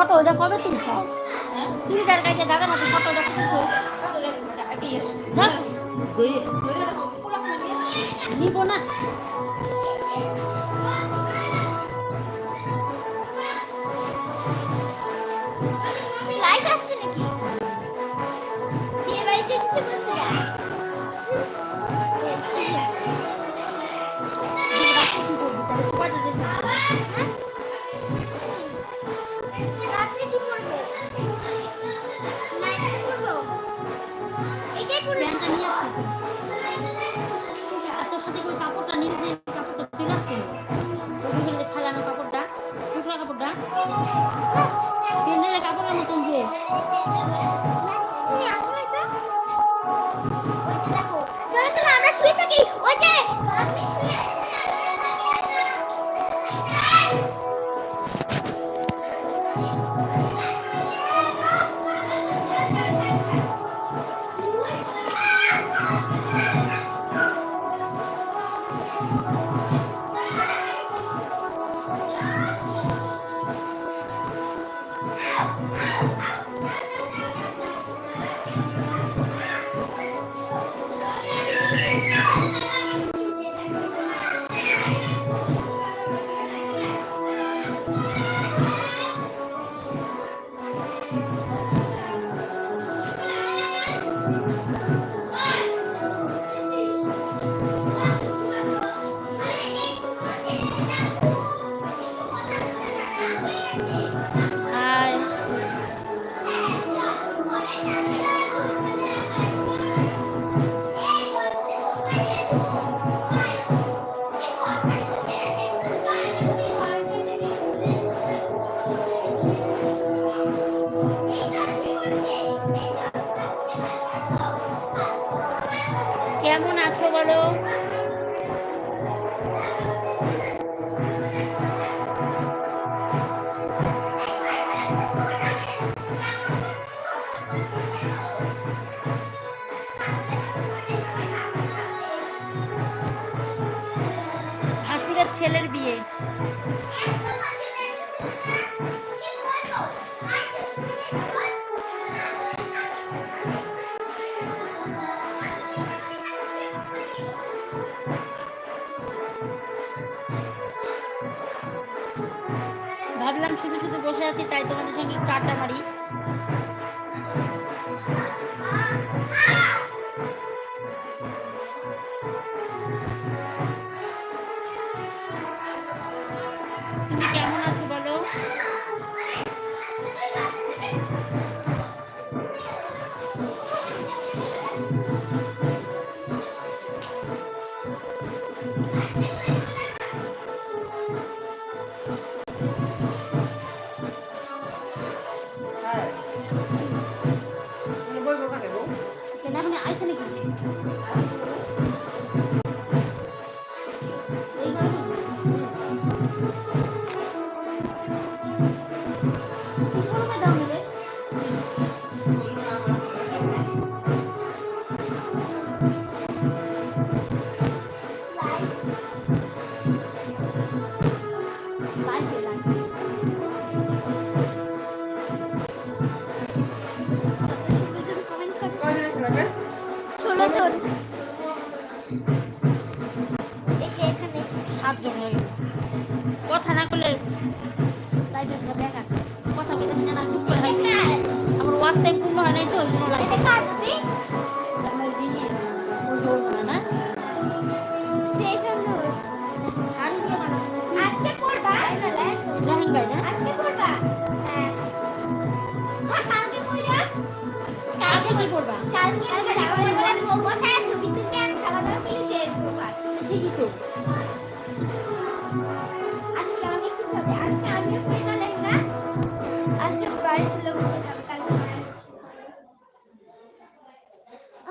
Photo ওটা কবে তুলছো? চুড়িদার কাছে দাদার হাতে ফটো ওটা তুলছো? যাক, নিব না। আছো ভাবলাম শুধু শুধু বসে আছি তাই তোমাদের সঙ্গে আড্ডা মারি। আইসে নাকি লাইটে বেকার কথা বলতেছি না চুপ করে হাইতে আমার ওয়াচ টাইম পূর্ণ হয় নাই তো ওই জন্য। লাইটে এটা কার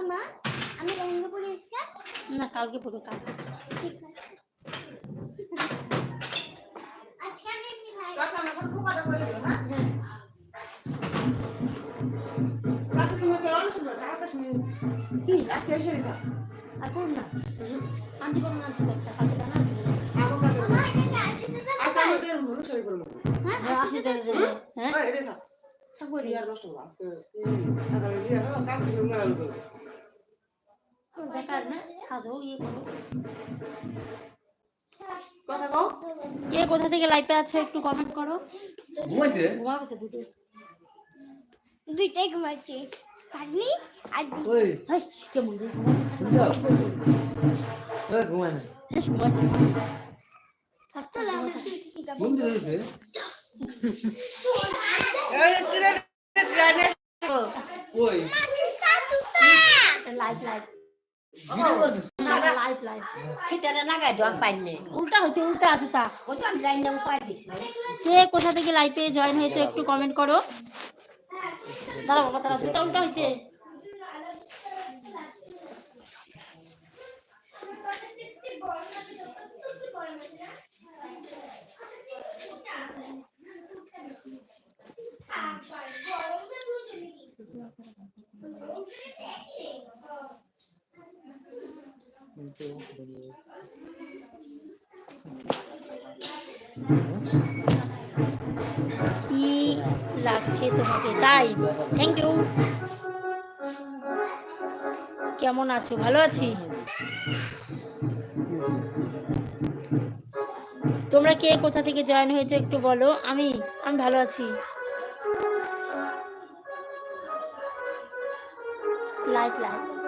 আমা আমি লেহেঙ্গা পরে আজকে না কালকে পড়ব কালকে ঠিক আছে। আজকে আমি এমনি ভাই কি? আর করুন না? আনতে পারব না আনতে একটা কালকে জানা আমার এটা আসিতে তো হ্যাঁ আসি দেবে। দেবে। হ্যাঁ? এটা থাক। তারপরে বিয়ার নষ্ট। আজকে বিয়ার হলো, কালকে সব মেলা লোক হবে। সাজো ইয়ে করো কথা কও। কে কোথা থেকে লাইভে আছে একটু কমেন্ট করো ঘুমাইছে ঘুমাবছে দুটো দুইটাই ঘুমাচ্ছি পারবি আর দি- ওই হাই কেমন না আমরা। শুয়ে। ঘুম আসো। ওই লাইভ লাইভ ভিডিও করতেছে। লাইভ লাইভ উল্টা হচ্ছে উল্টা জুতা। ওই তো আমি লাইন দেওয়া পাই দিছি কে কোথা থেকে লাইভে জয়েন হয়েছে একটু কমেন্ট করো। দাঁড়াও বাবা দাঁড়াও জুতা উল্টা হচ্ছে কি লাগছে তোমাকে? তাই? থ্যাংক ইউ কেমন আছো? ভালো আছি? তোমরা কে কোথা থেকে জয়েন হয়েছে একটু বলো? আমি আমি ভালো আছি। লাইভ লাইভ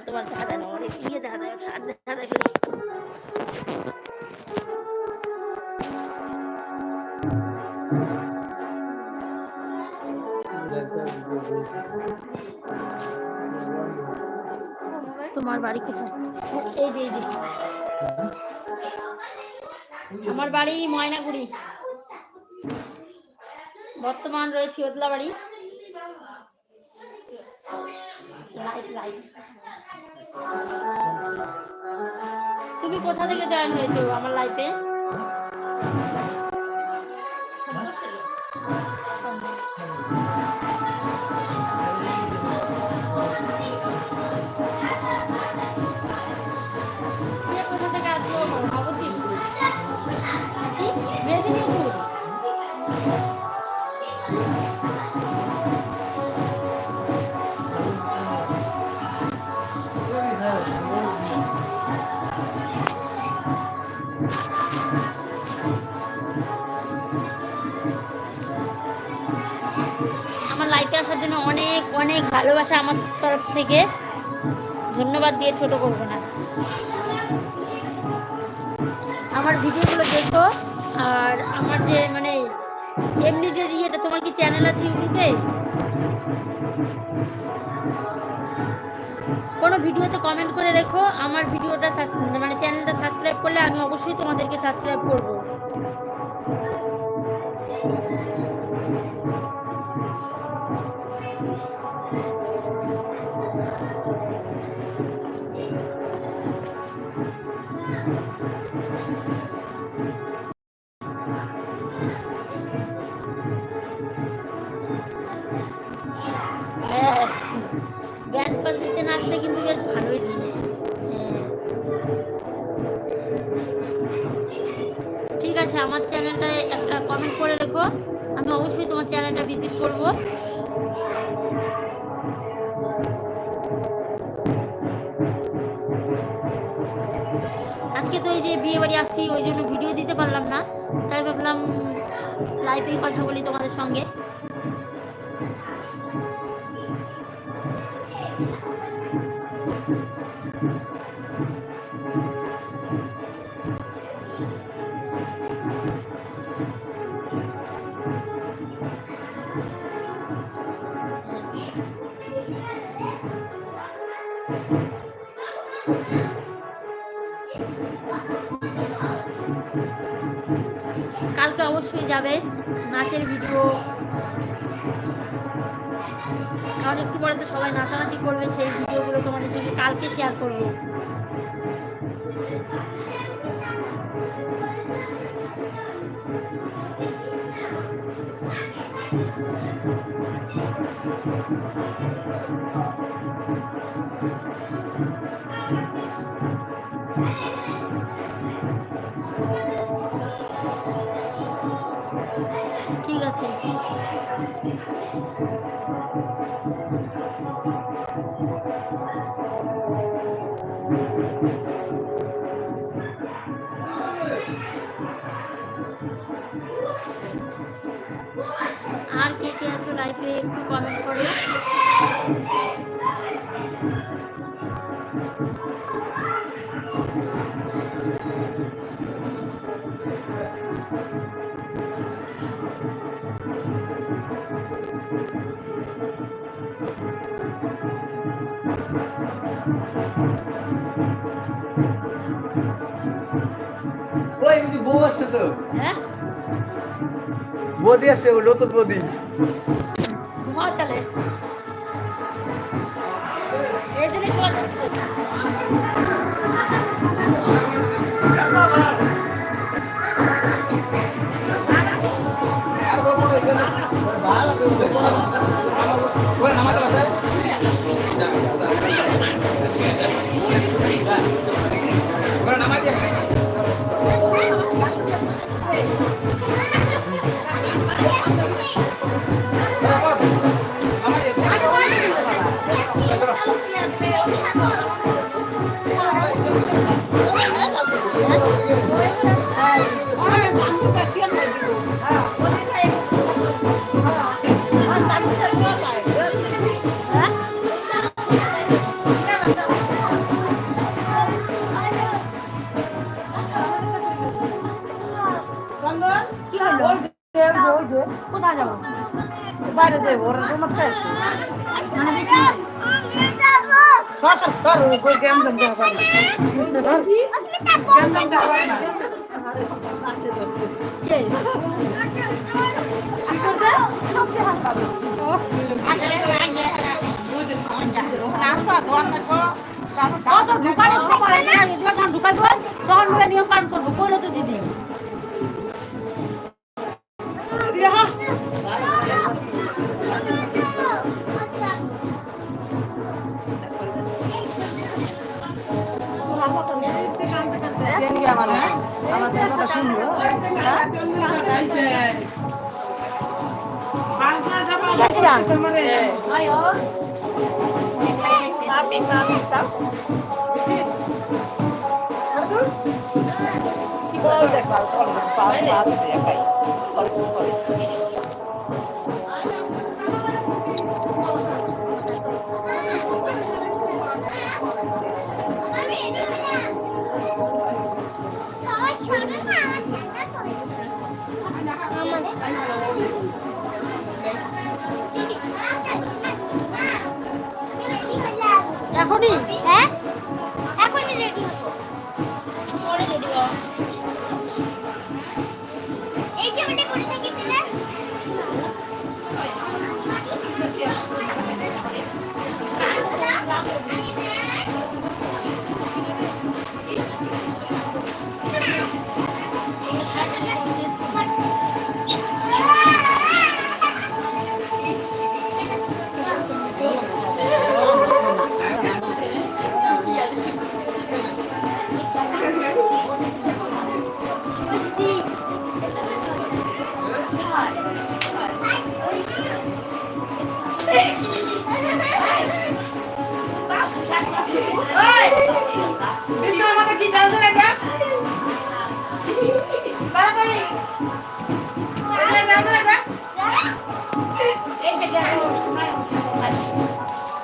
না তোমার যায় না আমার ইয়ে শার্ট দেখা তোমার বাড়ি কোথায়? এই যে এই যে। আমার বাড়ি ময়নাগুড়ি। বর্তমান রয়েছি ওদলা বাড়ি তুমি কোথা থেকে জয়েন হয়েছো আমার লাইফে কে আমার আসার জন্য অনেক অনেক ভালোবাসা আমার তরফ থেকে। ধন্যবাদ দিয়ে ছোট করব না। আমার ভিডিওগুলো দেখো, আর আমার যে মানে এমনি যে ইয়েটা, তোমার কি চ্যানেল আছে ইউটিউবে? কোনো ভিডিওতে কমেন্ট করে রেখো, আমার ভিডিওটা মানে চ্যানেলটা সাবস্ক্রাইব করলে আমি অবশ্যই তোমাদেরকে সাবস্ক্রাইব করব। পাশিতে কিন্তু বেশ ভালোই হ্যাঁ। ঠিক আছে, আমার চ্যানেলটায় একটা কমেন্ট করে রেখো। আমি অবশ্যই তোমার চ্যানেলটা ভিজিট করব। আজকে তো এই যে বিয়ে বাড়ি আসছি, ওই জন্য ভিডিও দিতে পারলাম না। তাই ভাবলাম লাইভেই কথা বলি তোমাদের সঙ্গে। যাবে নাচের ভিডিও কারণ একটু পরে তো সবাই নাচানাচি করবে, সেই ভিডিওগুলো তোমাদের সঙ্গে কালকে শেয়ার করব লাইভে একটু কমেন্ট করো ওই কিন্তু বউ আছে তো হ্যাঁ বদি ও নতুন বদি ঘুমাও তাহলে। এই জন্য শোয়া না, যখন ঢুকাইবো, তখন নিয়ম পালন করব কইলো তো দিদি আমাদের কথা শুনব কি বল দেখ পাল চল পাল পাল এখনই? হ্যাঁ? এখনই রেডি হব। বিষ্ণুর মতো কি চলে যা তাড়াতাড়ি। চলে যাও চলে যা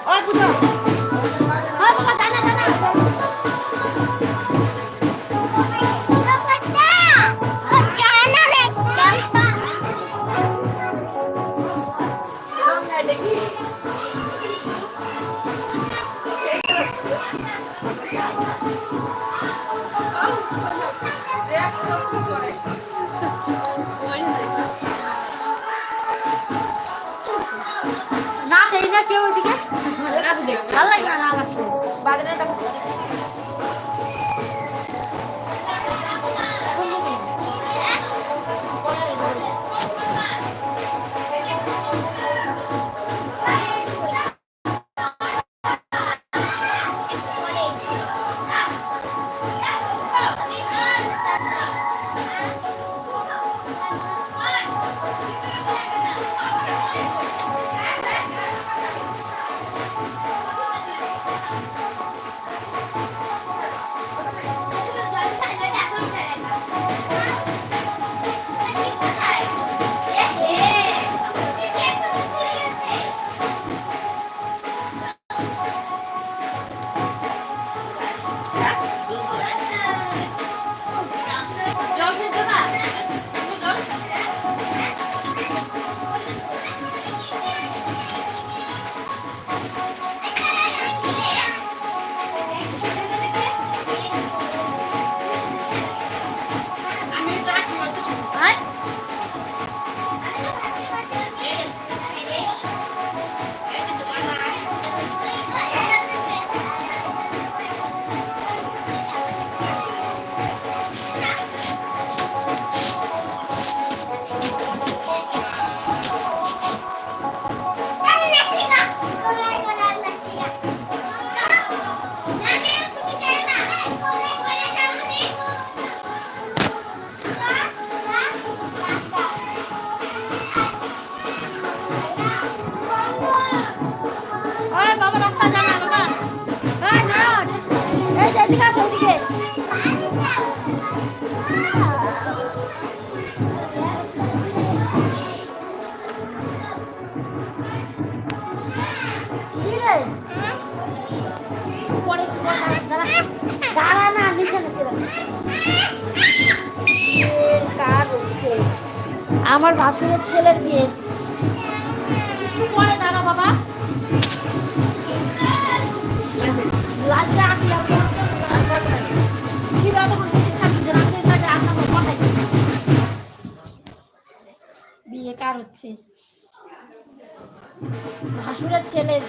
ওই পুজো না কেউ ওইদিকে? ভালো লাগে না নাচ আছে Okay. আমার ভাসুরের ছেলের বিয়ে একটু পরে দাঁড়া বাবা। বিয়ে কার হচ্ছে? ভাসুরের ছেলের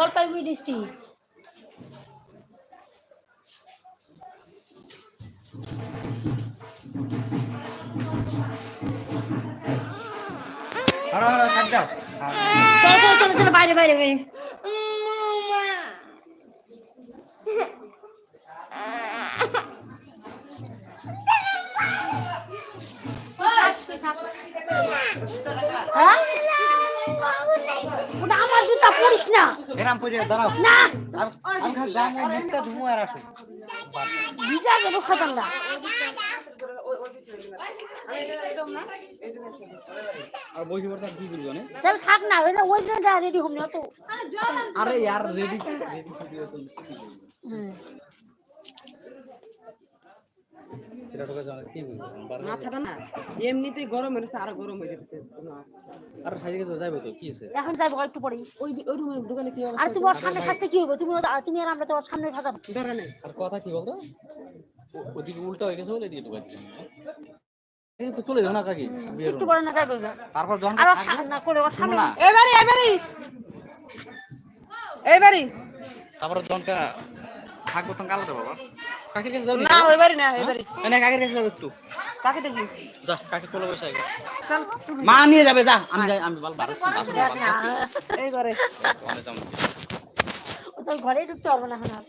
জলপাইগুড়ি ডিস্ট্রিক্ট হারা হারা কাট দাও। চলো চলো চলো চলো বাইরে বাইরে বাইরে। হ্যাঁ? ওটা আমার জুতা পরিস না। এরাম পরে দাঁড়াও। না। আমি- খালি যাব মুখটা ধুমো আর আসো। ভিজা আর বসে পড়ে থাক কি না? তাহলে থাক না ওইটা ওই জন্য রেডি হম না তো। আরে यार রেডি রেডি ভিডিও তো হুম। এটা টোকা জানা কি বলব বার মাথাটা না এমনিতেই গরম হয়েছে আরও গরম হয়ে যাচ্ছে আর হাইজে গেছে যাবে তো কি আছে এখন যাব একটু পরে। ওই ওই রুমে ঢুকালে কি আর তুমি ওর সামনে থাকতে কি হবে তুমি তুমি আর আমরা তো ওর সামনে থাকাবো ধরে নেই। আর কথা কি বলতো? ওদিকে উল্টা হয়ে গেছে বলে দিয়ে ঢুকাচ্ছি। তো চলে যাও না কাকি একটু পরে না যাবে তারপর যখন আর না করে ওর সামনে এবারে এবারে এবারে তারপর জনটা থাকব তখন কালাতে বাবা। কাকির কাছে যাবি না এবারে না এবারে না কাকের কাছে যাব একটু। কাকে দেখবি? যা কাকি চলে বসে আগে। চল। মা নিয়ে যাবে যা আমি যাই আমি বল বারো এই করে ও তো ঘরেই ঢুকতে পারব না এখন আর।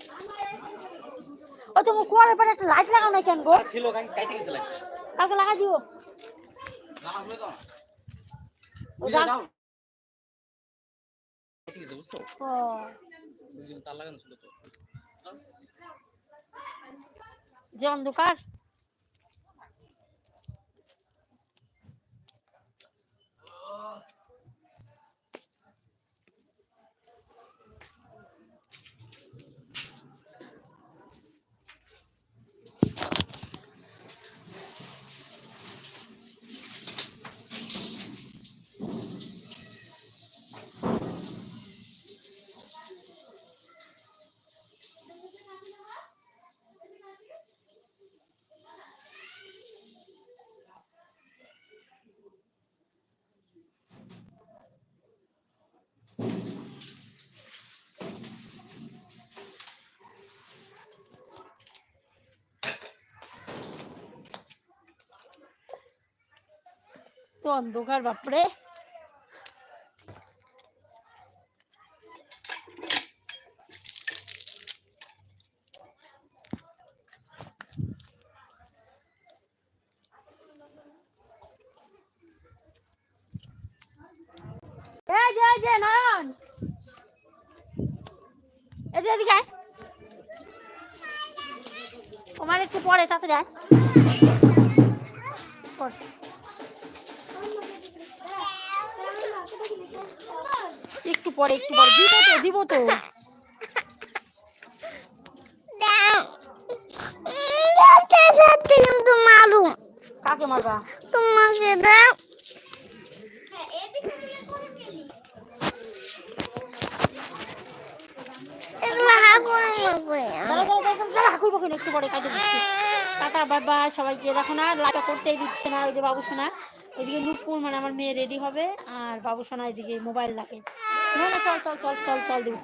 ও তুমি কুয়ারের পরে একটা লাইট লাগাও না কেন গো? ছিল কাকি কাইতে গেছিল কাউকে লাগা দিও। ও যা যাও ও, তার লাগানো ছিল তো যে অন্ধকার অন্ধকার বাপরে। নয়ন। এদিকে তোমার একটু পরে তাতে যায় একটু পরে একটু পরে। দিব তো দিব তো। কাকে মারবা? তোমাকে দাও একটু পরে কাটে দিচ্ছি টাটা, বাই সবাইকে। দেখো না লাইটটা করতেই দিচ্ছে না, ওই যে বাবু সোনা ওইদিকে নুপুর মানে আমার মেয়ে রেডি হবে, আর বাবু সোনা এদিকে মোবাইল রাখে। না না, চল চল চল চল চল দিব